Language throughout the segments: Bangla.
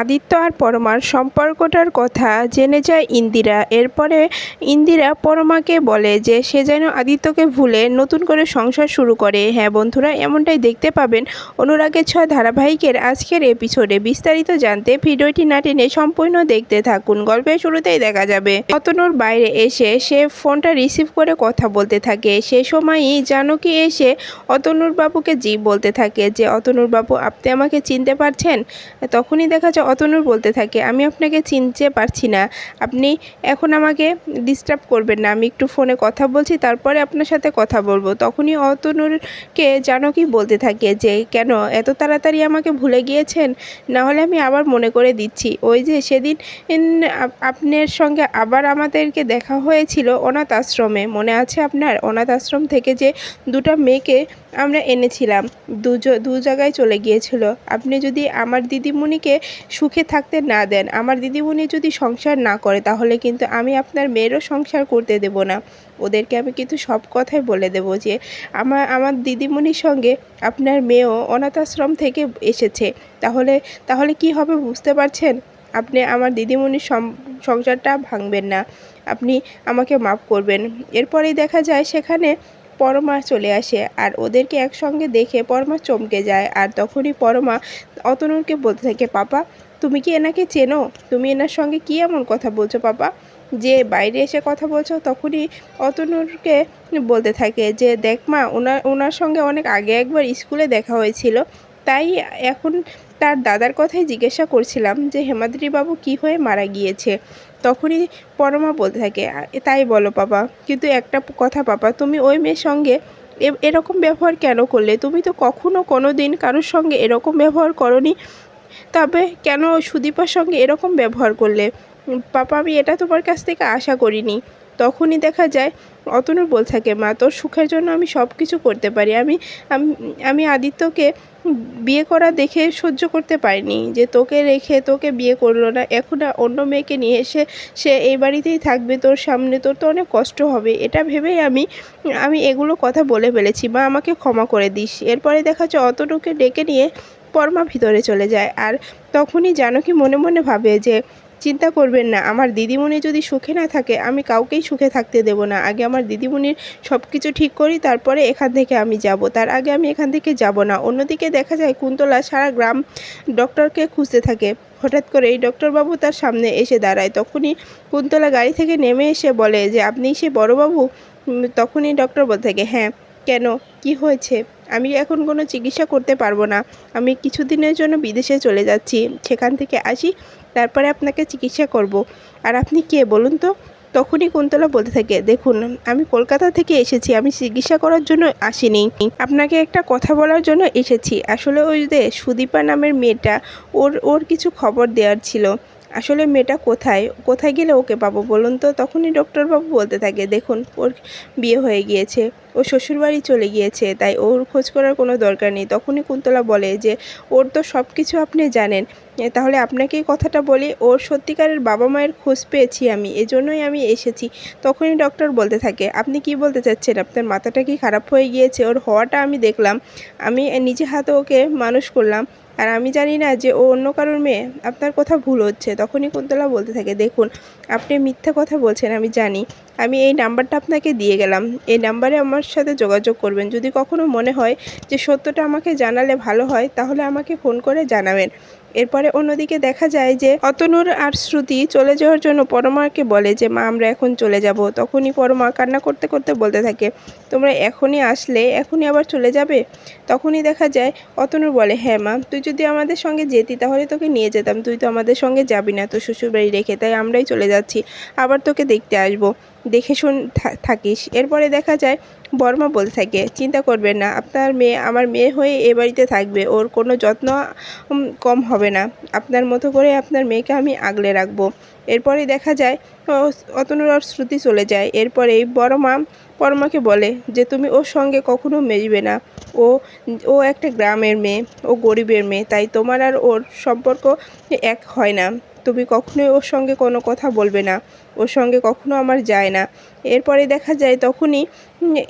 আদিত্য আর পরমার সম্পর্কটার কথা জেনে যায় ইন্দিরা। এরপরে ইন্দিরা পরমাকে বলে যে সে যেন আদিত্যকে ভুলে নতুন করে সংসার শুরু করে। হ্যাঁ বন্ধুরা, এমনটাই দেখতে পাবেন অনুরাগের ছয় ধারাবাহিকের আজকের এপিসোডে বিস্তারিত জানতে ভিডিওটি না টেনে সম্পূর্ণ দেখতে থাকুন। গল্পের শুরুতেই দেখা যাবে, অতনুর বাইরে এসে সে ফোনটা রিসিভ করে কথা বলতে থাকে। সে সময়ই জানকী এসে অতনুর বাবুকে জি বলতে থাকে যে, অতনুর বাবু, আপনি আমাকে চিনতে পারছেন? তখনই দেখা যায় অতনুর বলতে থাকে, আমি আপনাকে চিনতে পারছি না। আপনি এখন আমাকে ডিস্টার্ব করবেন না, আমি একটু ফোনে কথা বলছি, তারপরে আপনার সাথে কথা বলব। তখনই অতনুরকে জানকী বলতে থাকে যে, কেন, এত তাড়াতাড়ি আমাকে ভুলে গিয়েছেন? না হলে আমি আবার মনে করে দিচ্ছি। ওই যে সেদিন আপ- আপনার সঙ্গে আবার আমাদেরকে দেখা হয়েছিল অনাথ আশ্রমে। মনে আছে আপনার? অনাথ আশ্রম থেকে যে দুটো মেয়েকে আমরা এনেছিলাম। দুজ- দু জায়গায় চলে গিয়েছিল। আপনি যদি আমার দিদিমণিকে সুখে থাকতে না দেন, আমার দিদিমণি যদি সংসার না করে, তাহলে কিন্তু আমি আপনার মেয়েরও সংসার করতে দেব না। ওদেরকে আমি কিন্তু সব কথাই বলে দেব যে আমার আমার দিদিমণির সঙ্গে আপনার মেয়েও অনাথ আশ্রম থেকে এসেছে। তাহলে তাহলে কি হবে বুঝতে পারছেন? আপনি আমার দিদিমণির সংসারটা ভাঙবেন না। আপনি আমাকে মাফ করবেন। এরপরেই দেখা যায় সেখানে পরমা চলে আসে আর ওদেরকে একসঙ্গে দেখে পরমা চমকে যায় আর তখনই পরমা অতনুরকে বলতে থাকে, পাপা, তুমি কি এনাকে চেনো? তুমি এনার সঙ্গে কি এমন কথা বলছো, পাপা? যে বাইরে এসে কথা বলছো, তখনই অতনুরকে বলতে থাকে যে, দেখ মা, ওনার ওনার সঙ্গে অনেক আগে একবার স্কুলে দেখা হয়েছিল। তাই এখন তার দাদার কথাই জিজ্ঞাসা করছিলাম যে হেমাদ্রি বাবু কী হয়ে মারা গিয়েছে? তখনই পরমা বলতে থাকে তাই বলো পাপা, কিন্তু একটা কথা পাপা, তুমি ওই মেয়ের সঙ্গে এরকম ব্যবহার কেন করলে? তুমি তো কখনো কোনো দিন কারোর সঙ্গে এরকম ব্যবহার করনি। তবে কেন সুদীপার সঙ্গে এরকম ব্যবহার করলে? পাপা, আমি এটা তোমার কাছ থেকে আশা করিনি। তখনই দেখা যায় অতনুর বল থাকে, মা, তোর সুখের জন্য আমি সব কিছু করতে পারি। আমি আমি আদিত্যকে বিয়ে করা দেখে সহ্য করতে পারিনি যে তোকে রেখে তোকে বিয়ে করল না। এখন অন্য মেয়েকে নিয়ে এসে সে এই বাড়িতেই থাকবে, তোর সামনে তোর তো অনেক কষ্ট হবে। এটা ভেবেই আমি আমি এগুলো কথা বলে ফেলেছি। মা, আমাকে ক্ষমা করে দিস। এরপরে দেখা যায় অতটুকে ডেকে নিয়ে পরমা ভিতরে চলে যায়। আর তখনই জানকী মনে মনে ভাবে যে চিন্তা করবেন না, আমার দিদিমণি যদি সুখে না থাকে, আমি কাউকেই সুখে থাকতে দেব না। আগে আমার দিদিমণির সব কিছু ঠিক করি, তারপরে এখান থেকে আমি যাব। তার আগে আমি এখান থেকে যাব না। অন্যদিকে দেখা যায়, কুন্তলা সারা গ্রাম ডক্টরকে খুঁজতে থাকে। হঠাৎ করে এই ডক্টরবাবু তার সামনে এসে দাঁড়ায়। তখনই কুন্তলা গাড়ি থেকে নেমে এসে বলে যে, আপনি সে বড়বাবু? তখনই ডক্টর বলতে থাকে হ্যাঁ কেন? কি হয়েছে? আমি এখন কোনো চিকিৎসা করতে পারব না। আমি কিছুদিনের জন্য বিদেশে চলে যাচ্ছি। সেখান থেকে আসি, তারপরে আপনাকে চিকিৎসা করব। আর আপনি কে বলুন তো? তখনই কুন্তলা বলতে থাকে, দেখুন, আমি কলকাতা থেকে এসেছি। আমি চিকিৎসা করার জন্য আসিনি। আপনাকে একটা কথা বলার জন্য এসেছি। আসলে ওই যে সুদীপা নামের মেয়েটা, ওর ওর কিছু খবর দেওয়ার ছিল। আসলে মেয়েটা কোথায়? কোথায় গেলে ওকে পাবো বলুন তো? তখনই ডক্টরবাবু বলতে থাকে, দেখুন, ওর বিয়ে হয়ে গিয়েছে ও শ্বশুরবাড়ি চলে গিয়েছে, তাই ওর খোঁজ করার কোনো দরকার নেই। তখনই কুন্তলা বলে যে, ওর তো সব কিছু আপনি জানেন তাহলে আপনাকে কথাটা বলি, ওর সত্যিকারের বাবা মায়ের খোঁজ পেয়েছি আমি, এজন্যই আমি এসেছি। তখনই ডক্টর বলতে থাকে, আপনি কি বলতে চাচ্ছেন? আপনার মাথাটা কি খারাপ হয়ে গিয়েছে? ওর হওয়াটা আমি দেখলাম, আমি নিজে হাতে ওকে মানুষ করলাম আর আমি জানি না যে ও অন্য কারোর মেয়ে। আপনার কথা ভুল হচ্ছে। তখনই কুন্তলা বলতে থাকে, দেখুন, আপনি মিথ্যা কথা বলছেন, আমি জানি। আমি এই নাম্বারটা আপনাকে দিয়ে গেলাম। এই নাম্বারে আমার সাথে যোগাযোগ করবেন। যদি কখনও মনে হয় যে সত্যটা আমাকে জানালে ভালো হয়, তাহলে আমাকে ফোন করে জানাবেন। এরপরে অন্যদিকে দেখা যায় যে অতনুর আর শ্রুতি চলে যাওয়ার জন্য পরমাকে বলে যে, মা, আমরা এখন চলে যাব। তখনই পরমা কান্না করতে করতে বলতে থাকে, তোমরা এখনই আসলে, এখনই আবার চলে যাবে? তখনই দেখা যায় অতনুর বলে হ্যাঁ মা, তুই যদি আমাদের সঙ্গে যেতি, তাহলে তোকে নিয়ে যেতাম। তুই তো আমাদের সঙ্গে যাবি না তো শ্বশুরবাড়ি রেখে, তাই আমরাই চলে যাচ্ছি। আবার তোকে দেখতে আসব। দেখে শুন থাকিস। এরপরে দেখা যায়, বর্মা বলতে থাকে, চিন্তা করবেন না, আপনার মেয়ে, আমার মেয়ে হয়ে এ বাড়িতে থাকবে, ওর কোনো যত্ন কম হবে না। আপনার মতো করে আপনার মেয়েকে আমি আগলে রাখব। এরপরে দেখা যায় ও- অতনুর আর শ্রুতি চলে যায়। এরপরেই বড় মা পরমাকে বলে যে, তুমি ওর সঙ্গে কখনো মেশবে না। ও ও একটা গ্রামের মেয়ে, ও গরিবের মেয়ে, তাই তোমার আর ওর সম্পর্ক এক হয় না। তুমি কখনোই ওর সঙ্গে কোনো কথা বলবে না। ওর সঙ্গে কখনো আমার যায় না। এরপরে দেখা যায় তখনই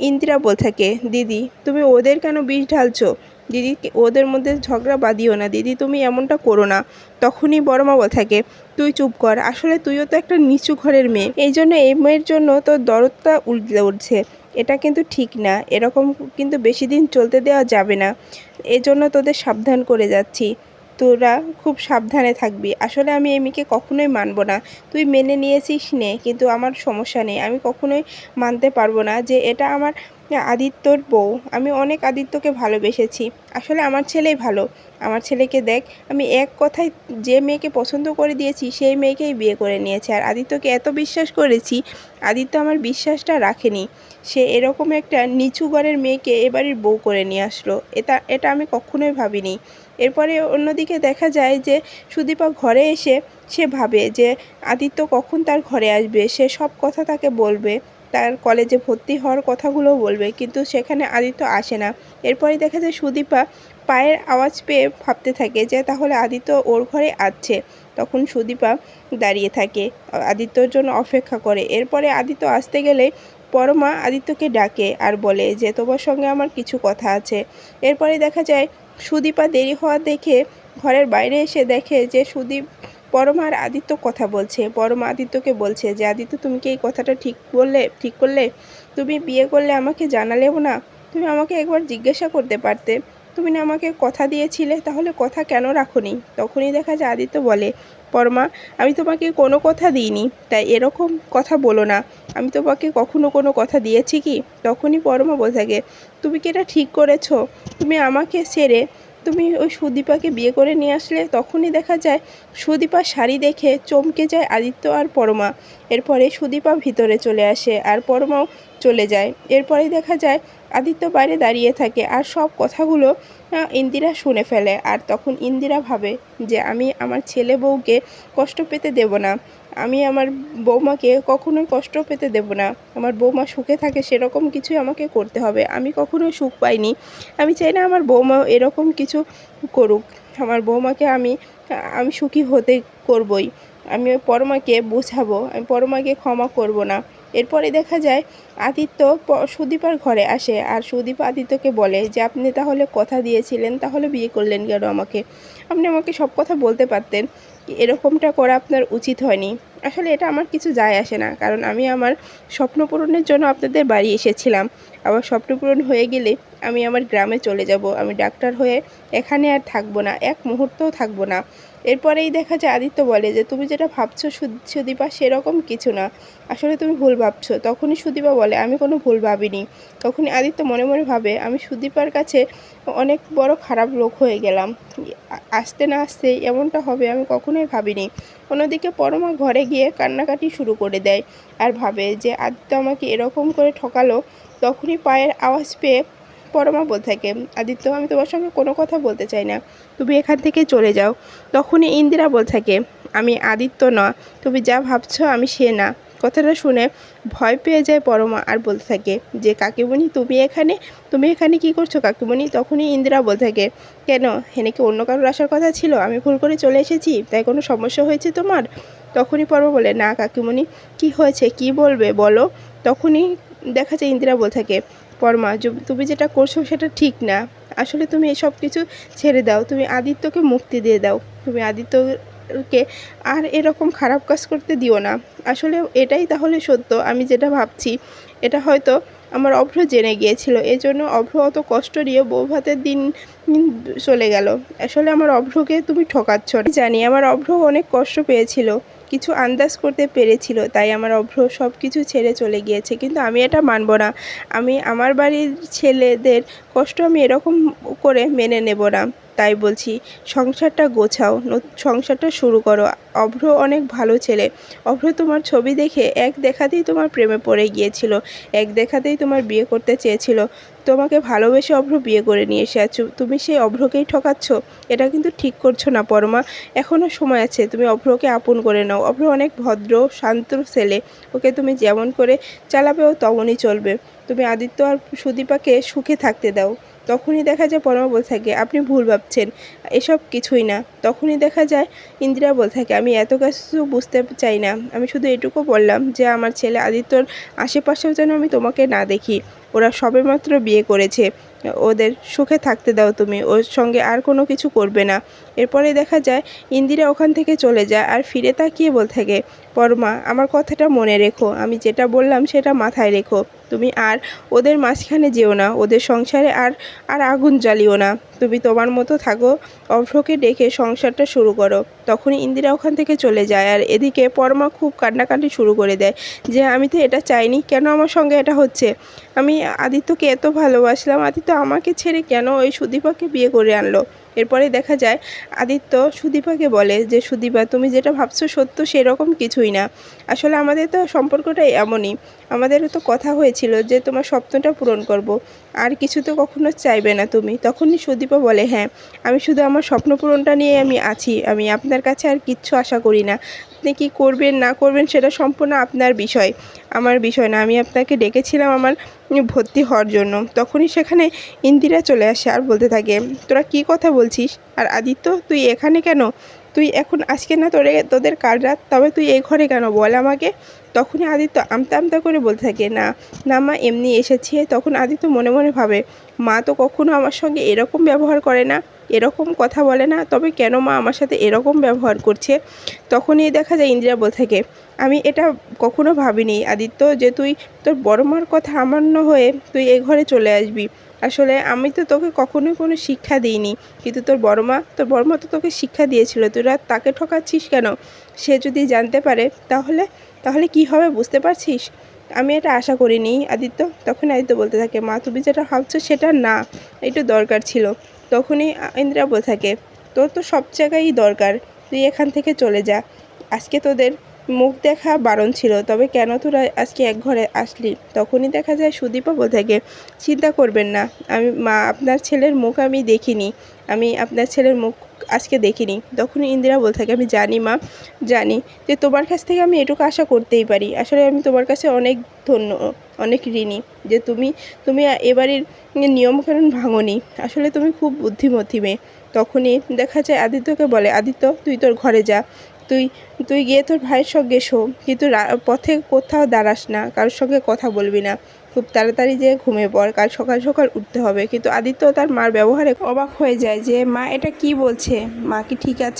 ইন্দিরা বল থাকে, দিদি, তুমি ওদের কেন বিষ ঢালছো? দিদি, ওদের মধ্যে ঝগড়া বাঁধিও না। দিদি, তুমি এমনটা করো না। তখনই বড় মা বলে থাকে, তুই চুপ কর। আসলে তুইও তো একটা নিচু ঘরের মেয়ে। এই জন্য এই মেয়ের জন্য তোর দরদটা উল্টে উঠছে। এটা কিন্তু ঠিক না। এরকম কিন্তু বেশি দিন চলতে দেওয়া যাবে না। এজন্য তোদের সাবধান করে যাচ্ছি। তোরা খুব সাবধানে থাকবি। আসলে আমি এই মেয়েকে কখনোই মানব না। তুই মেনে নিয়েছিস নে, কিন্তু আমার সমস্যা নেই। আমি কখনোই মানতে পারব না যে এটা আমার আদিত্যর বউ। আমি অনেক আদিত্যকে ভালোবেসেছি। আসলে আমার ছেলেই ভালো। আমার ছেলেকে দেখ, আমি এক কথায় যে মেয়েকে পছন্দ করে দিয়েছি, সেই মেয়েকেই বিয়ে করে নিয়েছে। আর আদিত্যকে এত বিশ্বাস করেছি, আদিত্য আমার বিশ্বাসটা রাখেনি। সে এরকম একটা নিচু ঘরের মেয়েকে এবারের বউ করে নিয়ে আসলো। এটা এটা আমি কখনোই ভাবিনি। এরপরে অন্যদিকে দেখা যায় যে সুদীপা ঘরে এসে সে ভাবে যে আদিত্য কখন তার ঘরে আসবে, সে সব কথা তাকে বলবে, তার কলেজে ভর্তি হওয়ার কথাগুলোও বলবে, কিন্তু সেখানে আদিত্য আসে না। এরপরে দেখা যায় সুদীপা পায়ের আওয়াজ পেয়ে ভাবতে থাকে যে তাহলে আদিত্য ওর ঘরে আসছে। তখন সুদীপা দাঁড়িয়ে থাকে, আদিত্যর জন্য অপেক্ষা করে। এরপরে আদিত্য আসতে গেলে পরমা আদিত্যকে ডাকে আর বলে যে, তোমার সঙ্গে আমার কিছু কথা আছে। এরপরে দেখা যায় সুদীপা দেরি হওয়া দেখে ঘরের বাইরে এসে দেখে যে সুদীপ, পরমা আর আদিত্য কথা বলছে। পরমা আদিত্যকে বলছে যে, আদিত্য, তুমি কি এই কথাটা ঠিক বললে, ঠিক করলে? তুমি বিয়ে করলে আমাকে জানালেও না। তুমি আমাকে একবার জিজ্ঞাসা করতে পারতে। তুমি না আমাকে কথা দিয়েছিলে, তাহলে কথা কেন রাখোনি? তখনই দেখা যায় আদিত্য বলে পরমা, আমি তোমাকে কোনো কথা দিইনি, তাই এরকম কথা বলো না। আমি তোমাকে কখনো কোনো কথা দিয়েছি কি? তখনই পরমা বলে থাকে তুমি কি এটা ঠিক করেছ? তুমি আমাকে ছেড়ে তুমি ওই সুদীপাকে বিয়ে করে নিয়ে আসলে তখনই দেখা যায় সুদীপার শাড়ি দেখে চমকে যায় আদিত্য আর পরমা। এরপরে সুদীপা ভিতরে চলে আসে আর পরমাও চলে যায়। এরপরে দেখা যায় আদিত্য বাইরে দাঁড়িয়ে থাকে আর সব কথাগুলো ইন্দিরা শুনে ফেলে। আর তখন ইন্দিরা ভাবে যে, আমি আমার ছেলে বউকে কষ্ট পেতে দেব না। আমি আমার বৌমাকে কখনোই কষ্ট পেতে দেব না। আমার বৌমা সুখে থাকে, সেরকম কিছুই আমাকে করতে হবে। আমি কখনোই সুখ পাইনি। আমি চাই না আমার বৌমা এরকম কিছু করুক। আমার বৌমাকে আমি আমি সুখী হতে করবই। আমি ওই পরমাকে বোঝাবো। আমি পরমাকে ক্ষমা করব না। এরপরে দেখা যায়, আদিত্য সুদীপার ঘরে আসে। আর সুদীপ আদিত্যকে বলে যে, আপনি তাহলে কথা দিয়েছিলেন, তাহলে বিয়ে করলেন কেন আমাকে? আপনি আমাকে সব কথা বলতে পারতেন। এরকমটা করা আপনার উচিত হয়নি। আসলে এটা আমার কিছু যায় আসে না। কারণ আমি আমার স্বপ্ন পূরণের জন্য আপনাদের বাড়ি এসেছিলাম। আবার স্বপ্ন পূরণ হয়ে গেলে আমি আমার গ্রামে চলে যাব। আমি ডাক্তার হয়ে এখানে আর থাকব না। এক মুহূর্তও থাকব না। এরপরেই দেখা যায়, আদিত্য বলে যে, তুমি যেটা ভাবছ সুদীপা সেরকম কিছু না। আসলে তুমি ভুল ভাবছ। তখনই সুদীপা বলে, আমি কোনো ভুল ভাবিনি। তখনই আদিত্য মনে মনে ভাবে, আমি সুদীপার কাছে অনেক বড় খারাপ লোক হয়ে গেলাম। আসতে না আসতে এমনটা হবে আমি কখনোই ভাবিনি। অন্যদিকে পরমা ঘরে গিয়ে কান্নাকাটি শুরু করে দেয় আর ভাবে যে, আদিত্য আমাকে এরকম করে ঠকালো। তখনই পায়ের আওয়াজ পেয়ে পরমা বলতে থাকে, আদিত্য, আমি তোমার সঙ্গে কোনো কথা বলতে চাই না। তুমি এখান থেকে চলে যাও। তখনই ইন্দিরা বলতে থাকে, আমি আদিত্য না, তুমি যা ভাবছ আমি সে না। কথাটা শুনে ভয় পেয়ে যায় পরমা আর বলতে থাকে, যে কাকিমণি, তুমি এখানে? তুমি এখানে কি করছ কাকিমণি? তখনই ইন্দিরা বলতে থাকে, কেন? হেনে কি অন্য কারোর আসার কথা ছিল? আমি ভুল করে চলে এসেছি, তাই কোনো সমস্যা হয়েছে তোমার? তখনই পরমা বলে, না কাকিমণি, কি হয়েছে? কি বলবে? বলো। তখনই দেখা যায় ইন্দিরা বলতে থাকে পরমা তুমি যেটা করছ সেটা ঠিক না। আসলে তুমি এসব কিছু ছেড়ে দাও। তুমি আদিত্যকে মুক্তি দিয়ে দাও। তুমি আদিত্যকে আর এরকম খারাপ কাজ করতে দিও না। আসলে এটাই তাহলে সত্য। আমি যেটা ভাবছি, এটা হয়তো আমার অভ্র জেনে গিয়েছিল। এজন্য অভ্র অত কষ্ট নিয়ে বউ ভাতের দিন চলে গেল। আসলে আমার অভ্রকে তুমি ঠকাচ্ছ জানি আমার অভ্র অনেক কষ্ট পেয়েছিল। কিছু আন্দাজ করতে পেরেছিল, তাই আমার অভ্র সব কিছু ছেড়ে চলে গিয়েছে। কিন্তু আমি এটা মানব না। আমি আমার বাড়ির ছেলেদের কষ্ট আমি এরকম করে মেনে নেব না। তাই বলছি, সংসারটা গোছাও সংসারটা শুরু করো। অভ্র অনেক ভালো ছেলে। অভ্র তোমার ছবি দেখে এক দেখাতেই তোমার প্রেমে পড়ে গিয়েছিল, এক দেখাতেই তোমার বিয়ে করতে চেয়েছিল। তোমাকে ভালোবেসে অভ্র বিয়ে করে নিয়ে এসে আছো। তুমি সেই অভ্রকেই ঠকাচ্ছ? এটা কিন্তু ঠিক করছ না, পরমা। এখনও সময় আছে, তুমি অভ্রকে আপন করে নাও। অভ্র অনেক ভদ্র, শান্ত ছেলে। ওকে তুমি যেমন করে চালাবে ও তেমনই চলবে। তুমি আদিত্য আর সুদীপাকে সুখে থাকতে দাও। তখনই দেখা যায় পরমা বলে থাকে আপনি ভুল ভাবছেন। এসব কিছুই না। তখনই দেখা যায় ইন্দিরা বলে থাকে, আমি এত কিছু বুঝতে চাই না। আমি শুধু এটুকু বললাম যে, আমার ছেলে আদিত্যর আশেপাশেও যেন আমি তোমাকে না দেখি। ওরা সবেমাত্র বিয়ে করেছে। ওদের সুখে থাকতে দাও তুমি। ওর সঙ্গে আর কোনো কিছু করবে না। এরপরে দেখা যায় ইন্দিরা ওখান থেকে চলে যায় আর ফিরে তাকিয়ে বল থাকে, পরমা, আমার কথাটা মনে রেখো। আমি যেটা বললাম সেটা মাথায় রেখো। তুমি আর ওদের মাঝখানে যেও না। ওদের সংসারে আর আর আগুন জ্বালিও না। তুমি তোমার মতো থাকো। অভ্রকে ডেকে সংসারটা শুরু করো। তখনই ইন্দিরা ওখান থেকে চলে যায় আর এদিকে পরমা খুব কান্নাকাটি শুরু করে দেয় যে, আমি তো এটা চাইনি। কেন আমার সঙ্গে এটা হচ্ছে? আমি আদিত্যকে এত ভালোবাসলাম। আদিত্য আমাকে ছেড়ে কেন ওই সুদীপাকে বিয়ে করে আনলো? এরপরে দেখা যায়, আদিত্য সুদীপাকে বলে যে, সুদীপা, তুমি যেটা ভাবছ সত্য সেরকম কিছুই না। আসলে আমাদের তো সম্পর্কটাই এমনই। আমাদের তো কথা হয়েছিল যে, তোমার স্বপ্নটা পূরণ করব। আর কিছু তো কখনো চাইবে না তুমি। তখনই সুদীপা বলে হ্যাঁ আমি শুধু আমার স্বপ্ন পূরণটা নিয়ে আমি আছি। আমি আপনার কাছে আর কিচ্ছু আশা করি না। আপনি কি করবেন, না করবেন সেটা সম্পূর্ণ আপনার বিষয়। আমার বিষয় না, আমি আপনাকে ডেকেছিলাম আমার ভর্তি হওয়ার জন্য। তখনই সেখানে ইন্দিরা চলে আসে আর বলতে থাকে, তোরা কি কথা বলছিস? আর আদিত্য, তুই এখানে কেন? তুই এখন আজকে না তোরে, তোদের কাল রাত, তবে তুই এই ঘরে কেন? বল আমাকে। তখনই আদিত্য আমতা আমতা করে বলতে থাকে, না না মা, এমনি এসেছি। তখন আদিত্য মনে মনে ভাবে, মা তো কখনো আমার সঙ্গে এরকম ব্যবহার করে না। এরকম কথা বলে না, তবে কেন মা আমার সাথে এরকম ব্যবহার করছে? তখনই দেখা যায় ইন্দিরা বলে থাকে, আমি এটা কখনো ভাবিনি, আদিত্য, যে তুই, তোর বড় মার কথা আমান্য হয়ে তুই এই ঘরে চলে আসবি। আসলে আমি তো তোকে কখনোই কোনো শিক্ষা দিইনি, কিন্তু তোর বড় মা, তোর বড় মা তো তোকে শিক্ষা দিয়েছিল, তুই তোরা তাকে ঠকাচ্ছিস কেন? সে যদি জানতে পারে, তাহলে তাহলে কি হবে বুঝতে পারছিস? আমি এটা আশা করিনি, আদিত্য, তখন আদিত্য বলতে থাকে, মা, তুমি যেটা ভাবছ সেটা না, একটু দরকার ছিল। তখনই ইন্দ্রা বলে থাকে, তোর তো সব জায়গায়ই দরকার, তুই এখান থেকে চলে যা, আজকে তোদের মুখ দেখা বারণ ছিল, তবে কেন তোরা আজকে এক ঘরে আসলি? তখনই দেখা যায় সুদীপা বলে থাকে চিন্তা করবেন না। আমি, মা, আপনার ছেলের মুখ আমি দেখিনি। আমি আপনার ছেলের মুখ আজকে দেখিনি। তখন ইন্দিরা বলে থাকে, আমি জানি, মা, জানি যে তোমার কাছ থেকে আমি এটুকু আশা করতেই পারি। আসলে আমি তোমার কাছে অনেক ধন্য, অনেক ঋণী যে তুমি তুমি এবারের নিয়মকানুন ভাঙনি। আসলে তুমি খুব বুদ্ধিমতী মেয়ে। তখনই দেখা যায় আদিত্যকে বলে, আদিত্য, তুই তোর ঘরে যা। তুই তুই গিয়ে তোর ভাইয়ের সঙ্গে শো। কিন্তু পথে কোথাও দাঁড়াস না, কারোর সঙ্গে কথা বলবি না। খুব তাড়াতাড়ি যেয়ে ঘুমে পড়, কাল সকাল সকাল উঠতে হবে। কিন্তু আদিত্য তার মার ব্যবহারে অবাক হয়ে যায় যে, মা, এটা কি বলছে? মা কি ঠিক আছে?